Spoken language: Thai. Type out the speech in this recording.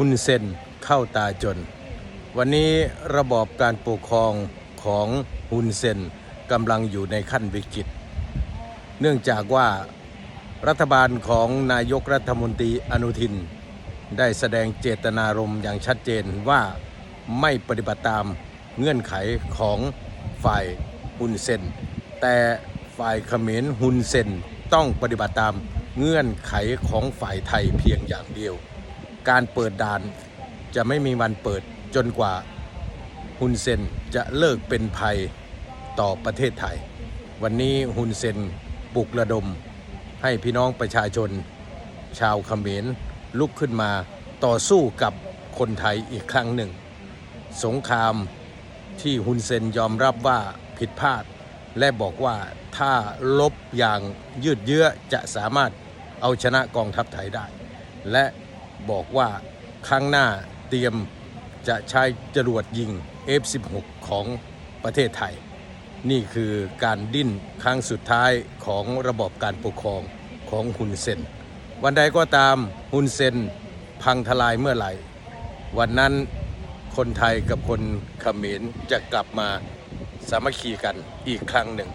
ฮุนเซนเข้าตาจน วันนี้ระบอบการปกครองของฮุนเซนกำลังอยู่ในขั้นวิกฤต เนื่องจากว่ารัฐบาลของนายกรัฐมนตรีอนุทิน ได้แสดงเจตนารมณ์อย่างชัดเจนว่าไม่ปฏิบัติตามเงื่อนไขของฝ่ายฮุนเซนแต่ฝ่ายเขมรฮุนเซนต้องปฏิบัติตามเงื่อนไขของฝ่ายไทยเพียงอย่างเดียว การเปิดด่านจะไม่มีวันเปิดจนกว่าฮุนเซนจะเลิกเป็นภัยต่อประเทศไทย วันนี้ฮุนเซนปลุกระดม ให้พี่น้องประชาชน ชาวเขมรลุกขึ้นมาต่อสู้กับคนไทยอีกครั้งหนึ่ง สงครามที่ฮุนเซนยอมรับว่าผิดพลาด และบอกว่าถ้าลบอย่างยืดเยื้อจะสามารถเอาชนะกองทัพไทยได้ และ บอกว่าครั้งหน้าเตรียมจะใช้จรวดยิง F-16 ของประเทศไทย นี่คือการดิ้นครั้งสุดท้ายของระบบการปกครองของฮุนเซน วันใดก็ตามฮุนเซนพังทลายเมื่อไหร่ วันนั้นคนไทยกับคนเขมรจะกลับมาสามัคคีกันอีกครั้งหนึ่ง